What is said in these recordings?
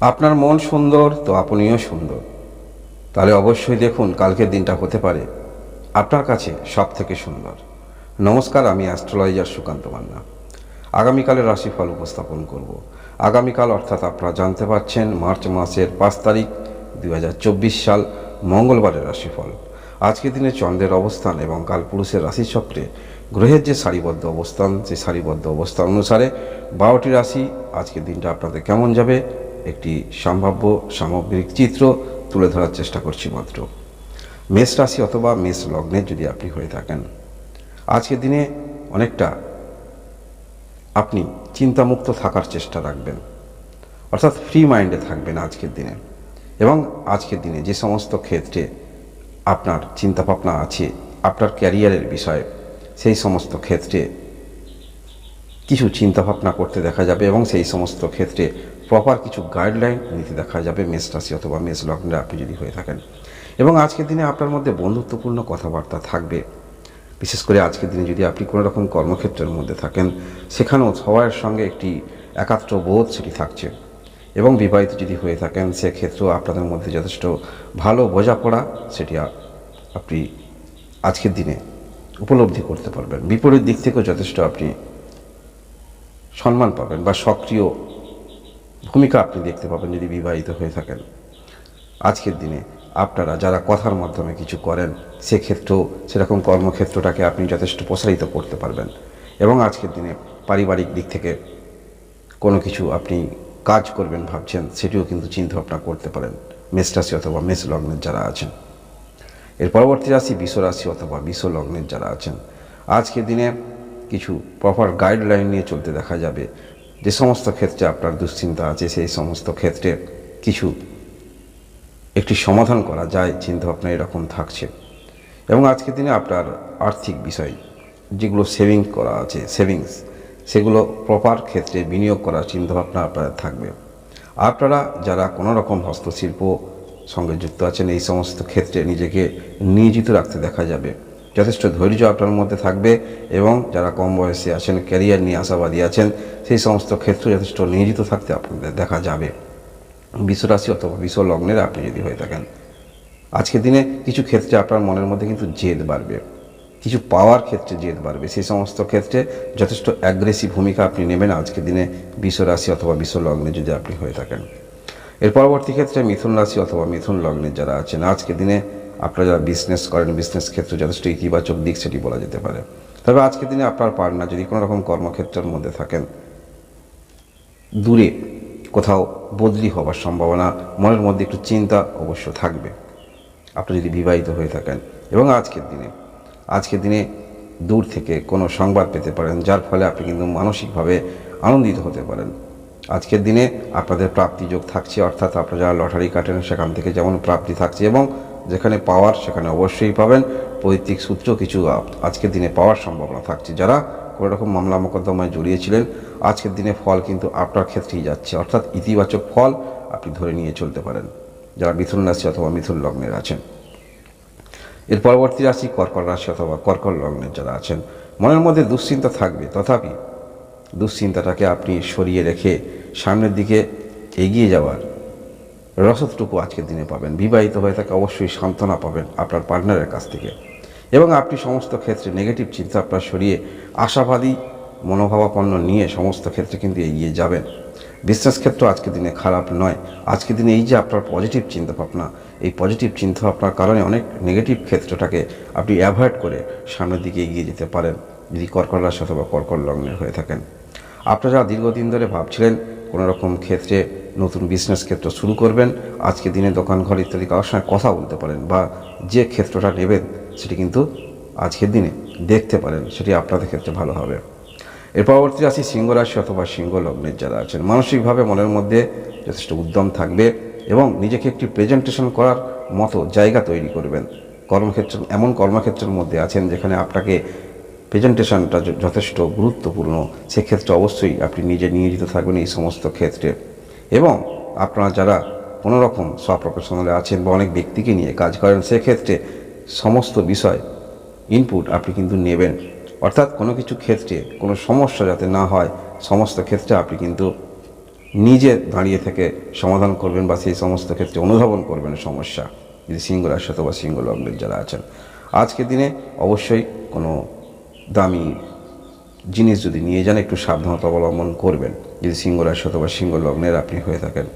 আপনার মন সুন্দর, তো আপনিও সুন্দর। তাহলে অবশ্যই দেখুন কালকের দিনটা হতে পারে আপনার কাছে সব থেকে সুন্দর। নমস্কার, আমি অ্যাস্ট্রোলজার সুকান্ত মান্না। আগামীকালের রাশিফল উপস্থাপন করব। আগামীকাল অর্থাৎ আপনারা জানতে পারছেন মার্চ মাসের পাঁচ তারিখ দু হাজার চব্বিশ সাল, মঙ্গলবারের রাশিফল। আজকের দিনে চন্দ্রের অবস্থান এবং কালপুরুষের রাশিচক্রে গ্রহের যে সারিবদ্ধ অবস্থান, সেই সারিবদ্ধ অবস্থান অনুসারে বারোটি রাশি আজকের দিনটা আপনাদের কেমন যাবে সম্ভাব্য সামগ্রিক চিত্র তুলে ধরার চেষ্টা করছি মাত্র। মেষ রাশি অথবা মেষ লগ্নের যদি আপনি হয়ে থাকেন আজকের দিনে অনেকটা আপনি চিন্তামুক্ত থাকার চেষ্টা রাখবেন। অর্থাৎ ফ্রি মাইন্ডে থাকবেন আজকের দিনে। এবং আজকের দিনে যে সমস্ত ক্ষেত্রে আপনার চিন্তাভাবনা আছে, আপনার ক্যারিয়ারের বিষয়ে, সেই সমস্ত ক্ষেত্রে কিছু চিন্তাভাবনা করতে দেখা যাবে এবং সেই সমস্ত ক্ষেত্রে প্রপার কিছু গাইডলাইন নিতে দেখা যাবে মেষ রাশি অথবা মেষ লগ্নে আপনি যদি হয়ে থাকেন। এবং আজকের দিনে আপনার মধ্যে বন্ধুত্বপূর্ণ কথাবার্তা থাকবে। বিশেষ করে আজকের দিনে যদি আপনি কোনো রকম কর্মক্ষেত্রের মধ্যে থাকেন, সেখানেও সবার সঙ্গে একটি একাত্র বোধ সেটি থাকছে। এবং বিবাহিত যদি হয়ে থাকেন, সেক্ষেত্রেও আপনাদের মধ্যে যথেষ্ট ভালো বোঝাপড়া সেটি আপনি আজকের দিনে উপলব্ধি করতে পারবেন। বিপরীত দিক থেকেও যথেষ্ট আপনি সম্মান পাবেন বা সক্রিয় ভূমিকা আপনি দেখতে পাবেন যদি বিবাহিত হয়ে থাকেন। আজকের দিনে আপনারা যারা কথার মাধ্যমে কিছু করেন, সেক্ষেত্রেও সেরকম কর্মক্ষেত্রটাকে আপনি যথেষ্ট প্রসারিত করতে পারবেন। এবং আজকের দিনে পারিবারিক দিক থেকে কোনো কিছু আপনি কাজ করবেন ভাবছেন, সেটিও কিন্তু চিন্তা ভাবনা করতে পারেন। মেষ রাশি অথবা মেষ লগ্নের যারা আছেন। এর পরবর্তী রাশি বিষ রাশি অথবা বিষ লগ্নের যারা আছেন। আজকের দিনে কিছু প্রপার গাইডলাইন নিয়ে চলতে দেখা যাবে। যে সমস্ত ক্ষেত্রে আপনার দুশ্চিন্তা আছে, সেই সমস্ত ক্ষেত্রে কিছু একটি সমাধান করা যায় চিন্তা চিন্তাভাবনা এরকম থাকছে। এবং আজকের দিনে আপনার আর্থিক বিষয়, যেগুলো সেভিং করা আছে সেভিংস সেগুলো প্রপার ক্ষেত্রে বিনিয়োগ করার চিন্তাভাবনা আপনার থাকবে। আপনারা যারা কোনো রকম হস্তশিল্প সঙ্গে যুক্ত আছেন, এই সমস্ত ক্ষেত্রে নিজেকে নিয়োজিত রাখতে দেখা যাবে। যথেষ্ট ধৈর্য আপনার মধ্যে থাকবে এবং যারা কম বয়সে আছেন ক্যারিয়ার নিয়ে আশাবাদী আছেন, সেই সমস্ত ক্ষেত্রে যথেষ্ট নিয়োজিত থাকতে আপনাদের দেখা যাবে। বিশ্বরাশি অথবা বিশ্ব লগ্নের আপনি যদি হয়ে থাকেন, আজকের দিনে কিছু ক্ষেত্রে আপনার মনের মধ্যে কিন্তু জেদ বাড়বে। কিছু পাওয়ার ক্ষেত্রে জেদ বাড়বে। সেই সমস্ত ক্ষেত্রে যথেষ্ট অ্যাগ্রেসিভ ভূমিকা আপনি নেবেন আজকের দিনে বিশ্ব রাশি অথবা বিশ্ব লগ্নে যদি আপনি হয়ে থাকেন। এর পরবর্তী ক্ষেত্রে মিথুন রাশি অথবা মিথুন লগ্নের যারা আছেন, আজকের দিনে আপনারা যারা বিজনেস করেন বিজনেস ক্ষেত্রে যথেষ্ট ইতিবাচক দিক সেটি বলা যেতে পারে। তবে আজকের দিনে আপনার পার্টনার যদি কোনো রকম কর্মক্ষেত্রের মধ্যে থাকেন, দূরে কোথাও বদলি হবার সম্ভাবনা, মনের মধ্যে একটু চিন্তা অবশ্য থাকবে। আপনি যদি বিবাহিত হয়ে থাকেন, এবং আজকের দিনে আজকের দিনে দূর থেকে কোনো সংবাদ পেতে পারেন, যার ফলে আপনি কিন্তু মানসিকভাবে আনন্দিত হতে পারেন। আজকের দিনে আপনাদের প্রাপ্তিযোগ থাকছে, অর্থাৎ আপনারা যারা লটারি কাটেন, সেখান থেকে যেমন প্রাপ্তি থাকছে, এবং যেখানে পাওয়ার, সেখানে অবশ্যই পাবেন। পৈতৃক সূত্র কিছু আজকের দিনে পাওয়ার সম্ভাবনা থাকছে। যারা কোনো রকম মামলা মোকদ্দমায় জড়িয়েছিলেন আজকের দিনে ফল কিন্তু আপনার ক্ষেত্রেই যাচ্ছে। অর্থাৎ ইতিবাচক ফল আপনি ধরে নিয়ে চলতে পারেন। যারা মিথুন রাশি অথবা মিথুন লগ্নের আছেন। এর পরবর্তী রাশি কর্কট রাশি অথবা কর্কট লগ্নের যারা আছেন, মনের মধ্যে দুশ্চিন্তা থাকবে। তথাপি দুশ্চিন্তাটাকে আপনি সরিয়ে রেখে সামনের দিকে এগিয়ে যাওয়ার রসদটুকু আজকের দিনে পাবেন। বিবাহিত হয়ে থাকে অবশ্যই সান্ত্বনা পাবেন আপনার পার্টনারের কাছ থেকে। এবং আপনি সমস্ত ক্ষেত্রে নেগেটিভ চিন্তা আপনার সরিয়ে আশাবাদী, মনোভাবাপন্ন নিয়ে সমস্ত ক্ষেত্রে কিন্তু এগিয়ে যাবেন। বিজনেস ক্ষেত্র আজকের দিনে খারাপ নয়। আজকের দিনে এই যে আপনার পজিটিভ চিন্তা ভাবনা এই পজিটিভ চিন্তা ভাবনার কারণে অনেক নেগেটিভ ক্ষেত্রটাকে আপনি অ্যাভয়েড করে সামনের দিকে এগিয়ে যেতে পারেন। যদি কর্কট রাশি অথবা কর্কট লগ্নের হয়ে থাকেন। আপনারা দীর্ঘদিন ধরে ভাবছিলেন কোনো রকম ক্ষেত্রে নতুন বিজনেস ক্ষেত্র শুরু করবেন, আজকে দিনে দোকান ঘর ইত্যাদি কারোর সঙ্গে কথা বলতে পারেন বা যে ক্ষেত্রটা নেবেন সেটি কিন্তু আজকের দিনে দেখতে পারেন, সেটি আপনাদের ক্ষেত্রে ভালো হবে। এর পরবর্তী রাশি সিংহ রাশি অথবা সিংহ লগ্নের যারা আছেন, মানসিকভাবে মনের মধ্যে যথেষ্ট উদ্যম থাকবে এবং নিজেকে একটি প্রেজেন্টেশন করার মতো জায়গা তৈরি করবেন। কর্মক্ষেত্র, এমন কর্মক্ষেত্রের মধ্যে আছেন যেখানে আপনাকে প্রেজেন্টেশনটা যথেষ্ট গুরুত্বপূর্ণ। সেক্ষেত্রে অবশ্যই আপনি নিজে নিয়োজিত থাকবেন এই সমস্ত ক্ষেত্রে। এবং আপনারা যারা কোনো রকম স্বপ্রফেশনালে আছেন বা অনেক ব্যক্তিকে নিয়ে কাজ করেন, সেক্ষেত্রে সমস্ত বিষয় ইনপুট আপনি কিন্তু নেবেন। অর্থাৎ কোনো কিছু ক্ষেত্রে, কোনো সমস্যা যাতে না হয়, সমস্ত ক্ষেত্রে আপনি কিন্তু নিজে দাঁড়িয়ে থেকে সমাধান করবেন বা সেই সমস্ত ক্ষেত্রে অনুধাবন করবেন সমস্যা, যদি সিংহ রাশি অথবা সিংহ লগ্নের যারা আছেন। আজকের দিনে অবশ্যই কোনো দামি জিনিস যদি নিয়ে যান, একটু সাবধানতা অবলম্বন করবেন। যদি রাশি অথবা সিংহ লগ্নের আপনি হয়ে থাকেন।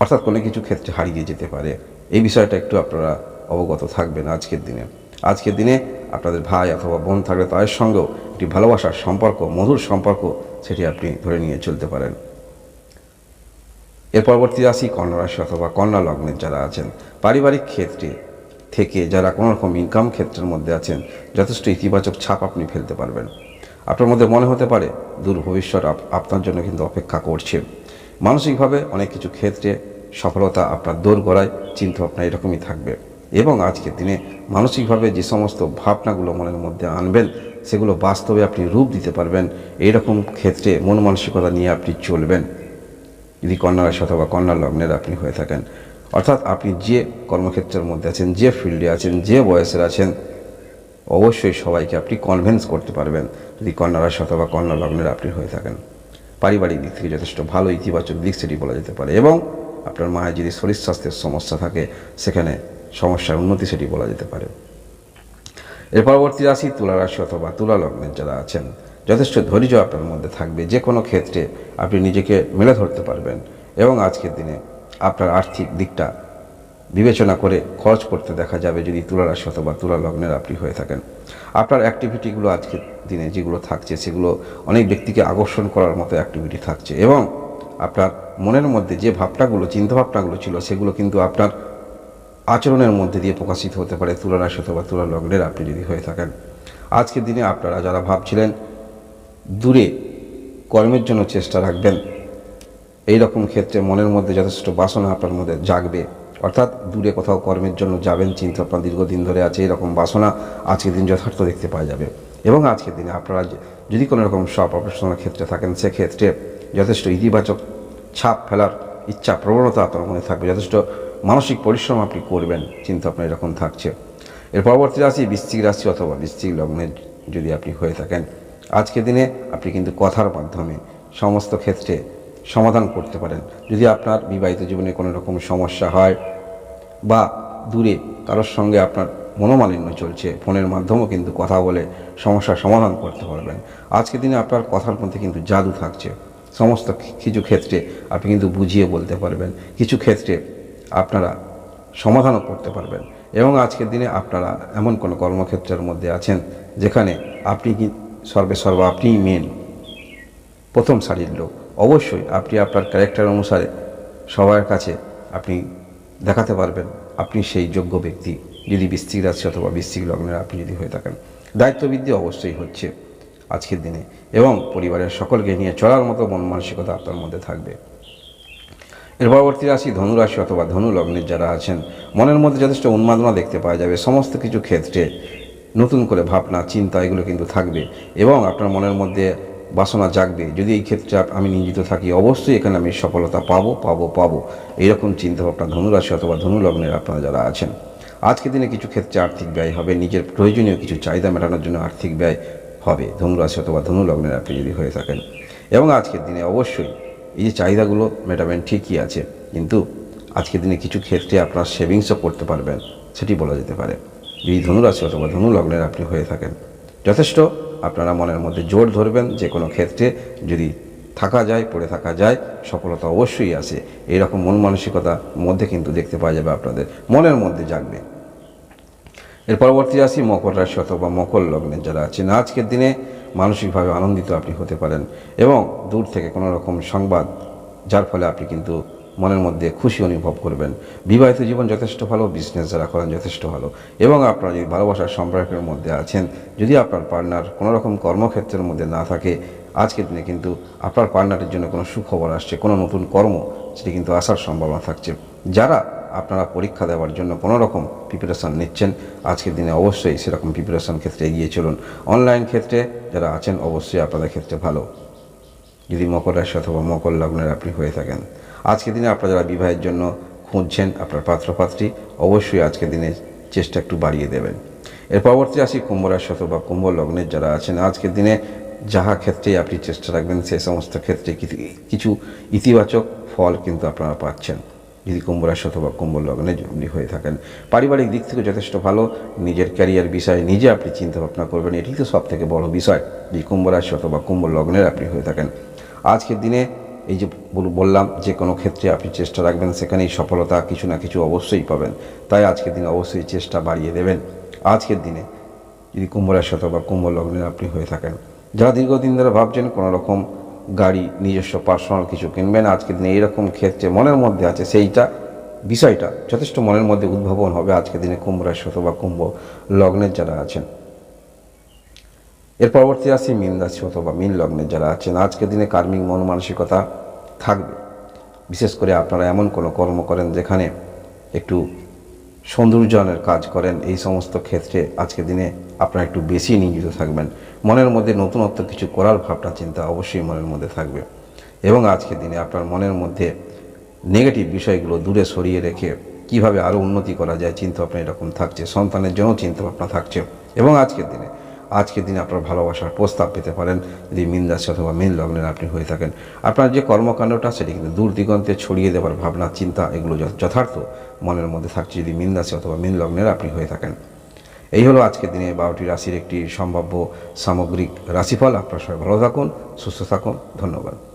অর্থাৎ কোনো কিছু ক্ষেত্রে হারিয়ে যেতে পারে। এই বিষয়টা একটু আপনারা অবগত থাকবেন আজকের দিনে। আজকের দিনে আপনাদের ভাই অথবা বোন থাকলে তাদের সঙ্গেও একটি ভালোবাসার সম্পর্ক, মধুর সম্পর্ক সেটি আপনি ধরে নিয়ে চলতে পারেন। এর পরবর্তী রাশি কন্যা রাশি অথবা কন্যা লগ্নের যারা আছেন, পারিবারিক ক্ষেত্রে থেকে যারা কোনো রকম ইনকাম ক্ষেত্রের মধ্যে আছেন, যথেষ্ট ইতিবাচক ছাপ আপনি ফেলতে পারবেন। আপনার মধ্যে মনে হতে পারে, দূর ভবিষ্যৎ আপ- আপনার জন্য কিন্তু অপেক্ষা করছে। মানসিকভাবে অনেক কিছু ক্ষেত্রে সফলতা আপনার দৌড় গড়ায় চিন্তা ভাবনা এরকমই থাকবে। এবং আজকের দিনে মানসিকভাবে যে সমস্ত ভাবনাগুলো মনের মধ্যে আনবেন, সেগুলো বাস্তবে আপনি রূপ দিতে পারবেন। এইরকম ক্ষেত্রে মন মানসিকতা নিয়ে আপনি চলবেন। যদি কন্যা রাশি অথবা কন্যা লগ্নের আপনি হয়ে থাকেন, অর্থাৎ আপনি যে কর্মক্ষেত্রের মধ্যে আছেন, যে ফিল্ডে আছেন, যে বয়সের আছেন অবশ্যই সবাইকে আপনি কনভেন্স করতে পারবেন যদি কন্যা রাশি অথবা কন্যা লগ্নের আপনি হয়ে থাকেন। পারিবারিক দিক থেকে যথেষ্ট ভালো ইতিবাচক দিক সেটি বলা যেতে পারে এবং আপনার মায়ের যদি শরীর স্বাস্থ্যের সমস্যা থাকে, সেখানে সমস্যার উন্নতি সেটি বলা যেতে পারে। এর পরবর্তী রাশি তুলা রাশি অথবা তুলা লগ্নের যারা আছেন, যথেষ্ট ধৈর্য আপনার মধ্যে থাকবে। যে কোনো ক্ষেত্রে আপনি নিজেকে মেলে ধরতে পারবেন এবং আজকের দিনে আপনার আর্থিক দিকটা বিবেচনা করে খরচ করতে দেখা যাবে যদি তুলা রাশি অথবা তুলা লগ্নের আপনি হয়ে থাকেন। আপনার অ্যাক্টিভিটিগুলো আজকের দিনে যেগুলো থাকছে, সেগুলো অনেক ব্যক্তিকে আকর্ষণ করার মতো অ্যাক্টিভিটি থাকছে এবং আপনার মনের মধ্যে যে ভাবনাগুলো, চিন্তাভাবনাগুলো ছিল, সেগুলো কিন্তু আপনার আচরণের মধ্যে দিয়ে প্রকাশিত হতে পারে তুলা রাশি অথবা তুলা লগ্নের আপনি যদি হয়ে থাকেন। আজকের দিনে আপনারা যারা ভাবছিলেন দূরে কর্মের জন্য চেষ্টা রাখবেন এই রকম ক্ষেত্রে মনের মধ্যে যথেষ্ট বাসনা আপনার মধ্যে জাগবে। অর্থাৎ দূরে কোথাও কর্মের জন্য যাবেন, চিন্তা আপনার দীর্ঘদিন ধরে আছে, এরকম বাসনা আজকের দিন যথার্থ দেখতে পাওয়া যাবে। এবং আজকের দিনে আপনারা যদি কোনো রকম সব অপারেশনাল ক্ষেত্রে থাকেন, সেক্ষেত্রে যথেষ্ট ইতিবাচক ছাপ ফেলার ইচ্ছা, প্রবণতা আপনার মনে থাকবে। যথেষ্ট মানসিক পরিশ্রম আপনি করবেন, চিন্তা আপনার এরকম থাকছে। এর পরবর্তী রাশি বৃশ্চিক রাশি অথবা বৃশ্চিক লগ্নের যদি আপনি হয়ে থাকেন, আজকের দিনে আপনি কিন্তু কথার মাধ্যমে সমস্ত ক্ষেত্রে সমাধান করতে পারেন। যদি আপনার বিবাহিত জীবনে কোনো রকম সমস্যা হয় বা দূরে কারোর সঙ্গে আপনার মনোমালিন্য চলছে, ফোনের মাধ্যমেও কিন্তু কথা বলে সমস্যার সমাধান করতে পারবেন। আজকের দিনে আপনার কথার মধ্যে কিন্তু জাদু থাকছে। সমস্ত কিছু ক্ষেত্রে আপনি কিন্তু বুঝিয়ে বলতে পারবেন। কিছু ক্ষেত্রে আপনারা সমাধানও করতে পারবেন। এবং আজকের দিনে আপনারা এমন কোনো কর্মক্ষেত্রের মধ্যে আছেন যেখানে আপনি কি সর্বে সর্ব আপনিই মেন প্রথম সারির লোক। অবশ্যই আপনি আপনার ক্যারেক্টার অনুসারে সবার কাছে আপনি দেখাতে পারবেন। আপনি সেই যোগ্য ব্যক্তি, যদি বৃশ্চিক রাশি অথবা বৃশ্চিক লগ্নের আপনি যদি হয়ে থাকেন। দায়িত্ববৃদ্ধি অবশ্যই হচ্ছে আজকের দিনে এবং পরিবারের সকলকে নিয়ে চলার মতো মন মানসিকতা আপনার মধ্যে থাকবে। এর পরবর্তী রাশি ধনুরাশি অথবা ধনু লগ্নের যারা আছেন, মনের মধ্যে যথেষ্ট উন্মাদনা দেখতে পাওয়া যাবে। সমস্ত কিছু ক্ষেত্রে নতুন করে ভাবনা, চিন্তা এগুলো কিন্তু থাকবে এবং আপনার মনের মধ্যে বাসনা জাগবে। যদি এই ক্ষেত্রে আমি নিয়োজিত থাকি, অবশ্যই এখানে আমি সফলতা পাবো পাবো পাবো। এইরকম চিন্তা ভাবনা ধনু রাশি অথবা ধনু লগ্নের আপনারা যারা আছেন আজকের দিনে কিছু ক্ষেত্রে আর্থিক ব্যয় হবে, নিজের প্রয়োজনীয় কিছু চাহিদা মেটানোর জন্য আর্থিক ব্যয় হবে। ধনুরাশি অথবা ধনু লগ্নের আপনি যদি হয়ে থাকেন। এবং আজকের দিনে অবশ্যই এই যে চাহিদাগুলো মেটাবেন ঠিকই আছে, কিন্তু আজকের দিনে কিছু ক্ষেত্রে আপনার সেভিংসও করতে পারবেন, সেটি বলা যেতে পারে। যদি ধনুরাশি অথবা ধনু লগ্নের আপনি হয়ে থাকেন, যথেষ্ট আপনারা মনের মধ্যে জোর ধরবেন যে কোনো ক্ষেত্রে যদি থাকা যায়, পড়ে থাকা যায়, সফলতা অবশ্যই আসে এইরকম মন মানসিকতার মধ্যে কিন্তু দেখতে পাওয়া যাবে আপনাদের। মনের মধ্যে জাগবে। এর পরবর্তী আসি মকর রাশি অথবা মকর লগ্নের যারা আছেন। আজকের দিনে মানসিকভাবে আনন্দিত আপনি হতে পারেন এবং দূর থেকে কোনো রকম সংবাদ, যার ফলে আপনি কিন্তু মনের মধ্যে খুশি অনুভব করবেন। বিবাহিত জীবন যথেষ্ট ভালো বিজনেস যারা করেন যথেষ্ট ভালো। এবং আপনারা যদি ভালোবাসার সম্পর্কের মধ্যে আছেন, যদি আপনার পার্টনার কোনো রকম কর্মক্ষেত্রের মধ্যে না থাকে, আজকের দিনে কিন্তু আপনার পার্টনারের জন্য কোনো সুখবর আসছে, কোনো নতুন কর্ম, সেটি কিন্তু আসার সম্ভাবনা থাকছে। যারা আপনারা পরীক্ষা দেওয়ার জন্য কোনো রকম প্রিপারেশান নিচ্ছেন, আজকের দিনে অবশ্যই সেরকম প্রিপারেশান ক্ষেত্রে এগিয়ে চলুন। অনলাইন ক্ষেত্রে যারা আছেন, অবশ্যই আপনাদের ক্ষেত্রে ভালো। যদি মকর রাশি অথবা মকর লগ্নের আপনি হয়ে থাকেন। আজকের দিনে আপনারা যারা বিবাহের জন্য খুঁজছেন, আপনার পাত্রপাত্রী, অবশ্যই আজকের দিনে চেষ্টা একটু বাড়িয়ে দেবেন। এর পরবর্তী আসি কুম্ভ রাশি অথবা কুম্ভ লগ্নের যারা আছেন, আজকের দিনে যাহা ক্ষেত্রে আপনি চেষ্টা রাখবেন সেই সমস্ত ক্ষেত্রে কিছু ইতিবাচক ফল কিন্তু আপনারা পাচ্ছেন। যদি কুম্ভ রাশি অথবা কুম্ভ লগ্নে আপনি হয়ে থাকেন, পারিবারিক দিক থেকে যথেষ্ট ভালো, নিজের ক্যারিয়ার বিষয়ে নিজে আপনি চিন্তা ভাবনা করবেন এটি তো সব থেকে বড় বিষয়। যে কুম্ভ রাশি অথবা কুম্ভ লগ্নের আপনি হয়ে থাকেন। আজকের দিনে এই যে বললাম যে কোনো ক্ষেত্রে আপনি চেষ্টা রাখবেন, সেখানেই সফলতা কিছু না কিছু অবশ্যই পাবেন। তাই আজকের দিনে অবশ্যই চেষ্টা বাড়িয়ে দেবেন। আজকের দিনে যদি কুম্ভ রাশি অথবা কুম্ভ লগ্নের আপনি হয়ে থাকেন, যারা দীর্ঘদিন ধরে ভাবছেন কোনো রকম গাড়ি, নিজস্ব পার্সোনাল কিছু কিনবেন, আজকের দিনে এইরকম ক্ষেত্রে মনের মধ্যে আছে সেইটা, বিষয়টা যথেষ্ট মনের মধ্যে উদ্ভাবন হবে আজকের দিনে কুম্ভ রাশি কুম্ভ লগ্নের যারা আছেন। এর পরবর্তী রাশি মীন রাশি অথবা মীন লগ্নের যারা আছেন। আজকের দিনে কার্মিক মন মানসিকতা থাকবে। বিশেষ করে আপনারা এমন কোনো কর্ম করেন যেখানে একটু সৌন্দর্যায়নের কাজ করেন। এই সমস্ত ক্ষেত্রে আজকের দিনে আপনারা একটু বেশি নিয়োজিত থাকবেন। মনের মধ্যে নতুনত্ব কিছু করার ভাবনা, চিন্তা অবশ্যই মনের মধ্যে থাকবে। এবং আজকের দিনে আপনার মনের মধ্যে নেগেটিভ বিষয়গুলো দূরে সরিয়ে রেখে কীভাবে আরও উন্নতি করা যায়, চিন্তা ভাবনা এরকম থাকছে, সন্তানের জন্য চিন্তা ভাবনা থাকছে। এবং আজকের দিনে আজকের দিন আপনার ভালোবাসার প্রস্তাব পেতে পারেন। যদি মিন রাশি অথবা মিন লগ্নের আপনি হয়ে থাকেন, আপনার যে কর্মকাণ্ডটা সেটি কিন্তু দূর দিগন্তে ছড়িয়ে দেওয়ার ভাবনা, চিন্তা, এগুলো যথ- যথার্থ মনের মধ্যে থাকছে যদি মিন অথবা মিন লগ্নের আপনি হয়ে থাকেন। এই হলো আজকের দিনে বারোটি রাশির একটি সম্ভাব্য সামগ্রিক রাশিফল। আপনার সবাই ভালো থাকুন, সুস্থ থাকুন। ধন্যবাদ।